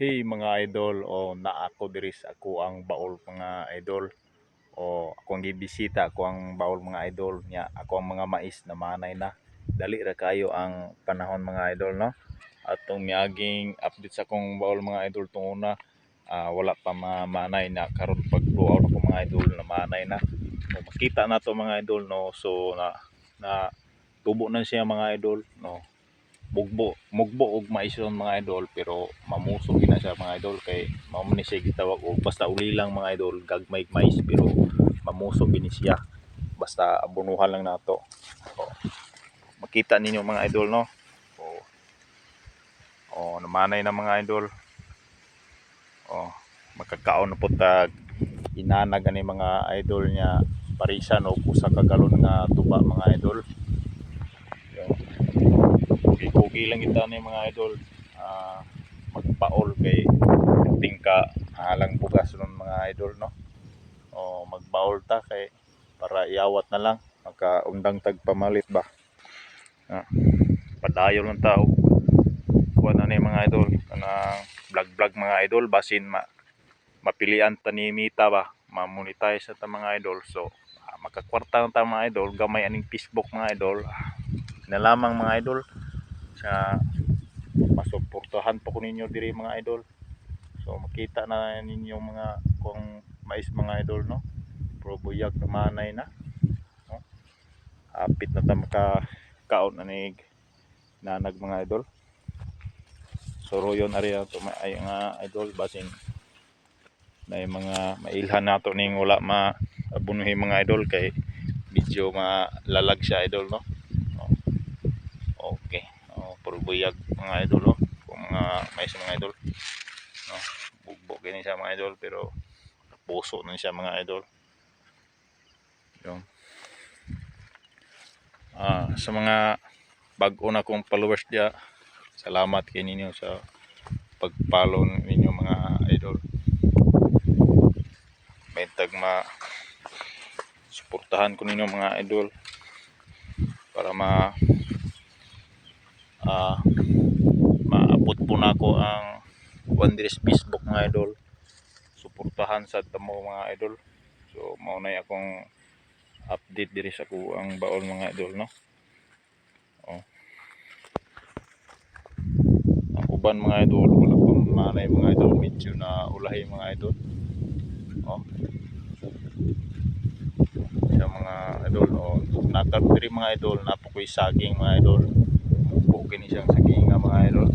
Hey mga idol, o na ako diri sa ako ang baol mga idol. O ako ang gibisita, ako ang baol mga idol nya. Ako ang mga mais na manay na. Dali ra kayo ang panahon mga idol no. Atong miaging update sa akong baol mga idol tong una. ah, wala pa mga manay na karon pag out ako mga idol na manay na. O, makita na to mga idol no. So na na tubo na siya mga idol no bugbo mugbo og maison mga idol pero mamuso gina siya mga idol. Kay mao man ni siya gitawag og basta uli lang mga idol gagmay mais pero mamuso gini siya. Basta abunuhan lang nato. O, makita ninyo mga idol no? O, o namanay na mga idol. O makakaon na po tag inanag ani mga idol niya parisan o usa ka galon nga tuba mga idol. Yo. Kugi lang kita ni mga idol. Ah, magpaol kay tingka. Halang bugas nun mga idol no? O magbaol ta kay para iawat na lang. Makaundang tagpamalit ba? Ah, padayon lang tao. Kuha na ni mga idol. Kanang vlog vlog mga idol? Basin ma mapilian ta ni Mita ba? Ma-monetize na ta mga idol. So ah, makakwarta na ta mga idol. Gamay aning Facebook mga idol. Na lamang mga idol sa masuportahan po ko ninyo diri mga idol. So makita na ninyo mga kung mais mga idol no? Pro buyag na manay na no? apit na ta maka kaon na ni nanag mga idol. So royon ari to may ay nga idol basin na yung mga mailhan nato ning wala ma abunuhi mga idol kay medyo malalag siya idol no buyag mga idol oh. Kung mga mais mga idol. No, bugbog gani siya mga idol pero puso na siya mga idol. Yung ah, sa mga bag-o na kong followers dia, salamat kay ninyo sa pag-follow ninyo mga idol. May tagma suportahan ko ninyo mga idol para ma ah maabot po na ako ang Wanderers Facebook mga idol. Suportahan sa tamo mga idol. So maunay akong update diri sa ko ang baon mga idol no? Oh. ang uban mga idol wala pa manay mga idol. Medyo na ulahi mga idol. Oh. Sa mga idol oh natag mga idol. Napokoy saging mga idol kini siyang saging nga mga idol